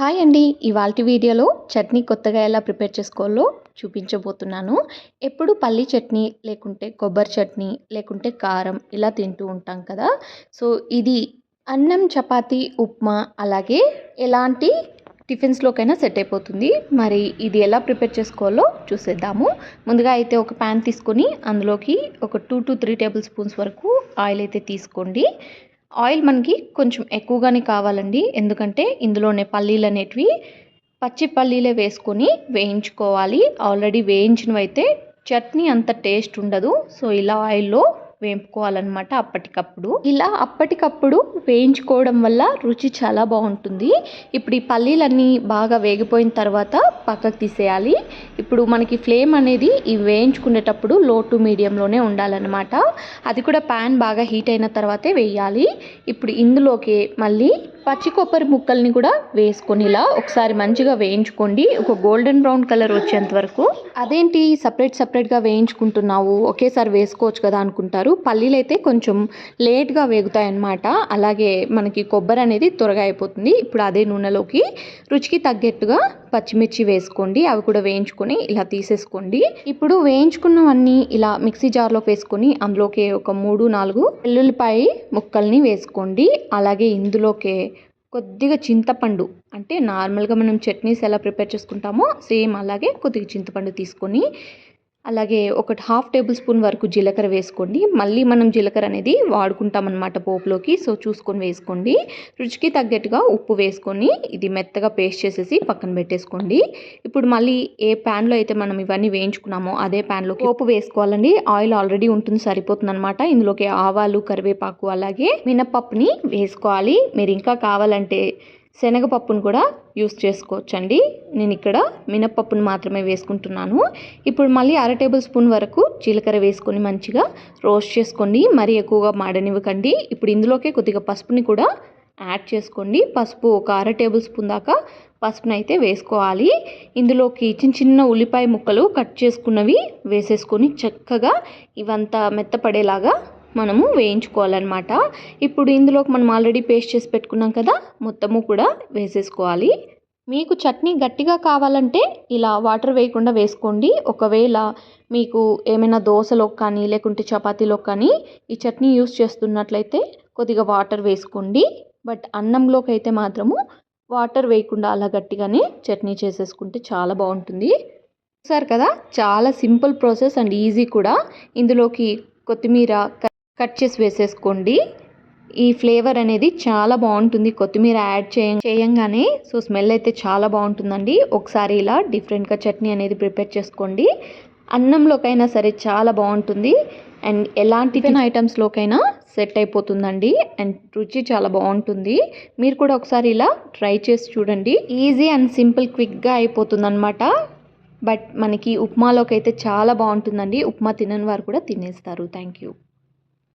Hi అండి. ఇవాల్టి వీడియోలో చట్నీ కొత్తగా ఎలా ప్రిపేర్ చేసుకోవాలో చూపించబోతున్నాను. ఎప్పుడు పల్లి చట్నీ లేకుంటే కొబ్బరి చట్నీ లేకుంటే కారం ఇలా తింటూ ఉంటాం కదా. సో ఇది అన్నం చపాతీ ఉప్మా అలాగే ఎలాంటి టిఫిన్స్లోకైనా సెట్ అయిపోతుంది. మరి ఇది ఎలా ప్రిపేర్ చేసుకోవాలో చూసేద్దాము. ముందుగా అయితే ఒక ప్యాన్ తీసుకొని అందులోకి ఒక two to three tablespoons వరకు ఆయిల్ అయితే తీసుకోండి. ఆయిల్ మనకి కొంచెం ఎక్కువగానే కావాలండి. ఎందుకంటే ఇందులోనే పల్లీలు అనేటివి పచ్చి పల్లీలే వేసుకొని వేయించుకోవాలి. ఆల్రెడీ వేయించినవి అయితే చట్నీ అంత టేస్ట్ ఉండదు. సో ఇలా ఆయిల్లో వేపుకోవాలన్నమాట అప్పటికప్పుడు. ఇలా అప్పటికప్పుడు వేయించుకోవడం వల్ల రుచి చాలా బాగుంటుంది. ఇప్పుడు ఈ పల్లీలన్నీ బాగా వేగిపోయిన తర్వాత పక్కకు తీసేయాలి. ఇప్పుడు మనకి ఫ్లేమ్ అనేది ఈ వేయించుకునేటప్పుడు లో టు మీడియంలోనే ఉండాలన్నమాట. అది కూడా ప్యాన్ బాగా హీట్ అయిన తర్వాతే వేయాలి. ఇప్పుడు ఇందులోకి మళ్ళీ పచ్చి కొబ్బరి ముక్కల్ని కూడా వేసుకొని ఇలా ఒకసారి మంచిగా వేయించుకోండి. ఒక గోల్డెన్ బ్రౌన్ కలర్ వచ్చేంత వరకు. అదేంటి సపరేట్ సపరేట్గా వేయించుకుంటున్నావు? ఒకేసారి వేసుకోవచ్చు కదా అనుకుంటారు. పల్లీలు అయితే కొంచెం లేట్గా వేగుతాయి అన్నమాట అలాగే మనకి కొబ్బరి అనేది త్వరగా అయిపోతుంది. ఇప్పుడు అదే నూనెలోకి రుచికి తగ్గట్టుగా పచ్చిమిర్చి వేసుకోండి. అవి కూడా వేయించుకొని ఇలా తీసేసుకోండి. ఇప్పుడు వేయించుకున్నవన్నీ ఇలా మిక్సీ జార్లోకి వేసుకొని అందులోకి ఒక మూడు నాలుగు వెల్లుల్లిపాయ ముక్కల్ని వేసుకోండి. అలాగే ఇందులోకే కొద్దిగా చింతపండు అంటే నార్మల్గా మనం చట్నీస్ ఎలా ప్రిపేర్ చేసుకుంటామో సేమ్ అలాగే కొద్దిగా చింతపండు తీసుకొని అలాగే ఒకటి హాఫ్ టేబుల్ స్పూన్ వరకు జీలకర్ర వేసుకోండి. మళ్ళీ మనం జీలకర్ర అనేది వాడుకుంటాం అనమాట పోపులోకి. సో చూసుకొని వేసుకోండి. రుచికి తగ్గట్టుగా ఉప్పు వేసుకొని ఇది మెత్తగా పేస్ట్ చేసేసి పక్కన పెట్టేసుకోండి. ఇప్పుడు మళ్ళీ ఏ ప్యాన్లో అయితే మనం ఇవన్నీ వేయించుకున్నామో అదే ప్యాన్లోకి పోపు వేసుకోవాలండి. ఆయిల్ ఆల్రెడీ ఉంటుంది సరిపోతుంది అనమాట ఇందులోకి ఆవాలు కరివేపాకు అలాగే మినపప్పుని వేసుకోవాలి. మీరు ఇంకా కావాలంటే శనగపప్పును కూడా యూస్ చేసుకోవచ్చండి. నేను ఇక్కడ మినప్పప్పును మాత్రమే వేసుకుంటున్నాను. ఇప్పుడు మళ్ళీ అర టేబుల్ స్పూన్ వరకు జీలకర్ర వేసుకొని మంచిగా రోస్ట్ చేసుకోండి. మరీ ఎక్కువగా మాడనివ్వకండి. ఇప్పుడు ఇందులోకే కొద్దిగా పసుపుని కూడా యాడ్ చేసుకోండి. పసుపు ఒక అర టేబుల్ స్పూన్ దాకా పసుపును అయితే వేసుకోవాలి. ఇందులోకి చిన్న చిన్న ఉల్లిపాయ ముక్కలు కట్ చేసుకున్నవి వేసేసుకొని చక్కగా ఇవంతా మెత్తపడేలాగా మనము వేయించుకోవాలన్నమాట. ఇప్పుడు ఇందులోకి మనం ఆల్రెడీ పేస్ట్ చేసి పెట్టుకున్నాం కదా మొత్తము కూడా వేసేసుకోవాలి. మీకు చట్నీ గట్టిగా కావాలంటే ఇలా వాటర్ వేయకుండా వేసుకోండి. ఒకవేళ మీకు ఏమైనా దోశలో కానీ లేకుంటే చపాతీలో కానీ ఈ చట్నీ యూస్ చేస్తున్నట్లయితే కొద్దిగా వాటర్ వేసుకోండి. బట్ అన్నంలోకి అయితే మాత్రము వాటర్ వేయకుండా అలా గట్టిగానే చట్నీ చేసేసుకుంటే చాలా బాగుంటుంది. చూసారు కదా? చాలా సింపుల్ ప్రాసెస్ అండ్ ఈజీ కూడా. ఇందులోకి కొత్తిమీర కట్ చేసి వేసేసుకోండి. ఈ ఫ్లేవర్ అనేది చాలా బాగుంటుంది. కొత్తిమీర యాడ్ చేయ చేయంగానే సో స్మెల్ అయితే చాలా బాగుంటుందండి. ఒకసారి ఇలా డిఫరెంట్గా చట్నీ అనేది ప్రిపేర్ చేసుకోండి. అన్నంలోకైనా సరే చాలా బాగుంటుంది. అండ్ ఎలాంటి టిఫిన్ ఐటమ్స్లోకైనా సెట్ అయిపోతుందండి. అండ్ రుచి చాలా బాగుంటుంది. మీరు కూడా ఒకసారి ఇలా ట్రై చేసి చూడండి. ఈజీ అండ్ సింపుల్ క్విక్గా అయిపోతుంది అనమాట బట్ మనకి ఉప్మాలోకి అయితే చాలా బాగుంటుందండి. ఉప్మా తినని వారు కూడా తినేస్తారు. Thank you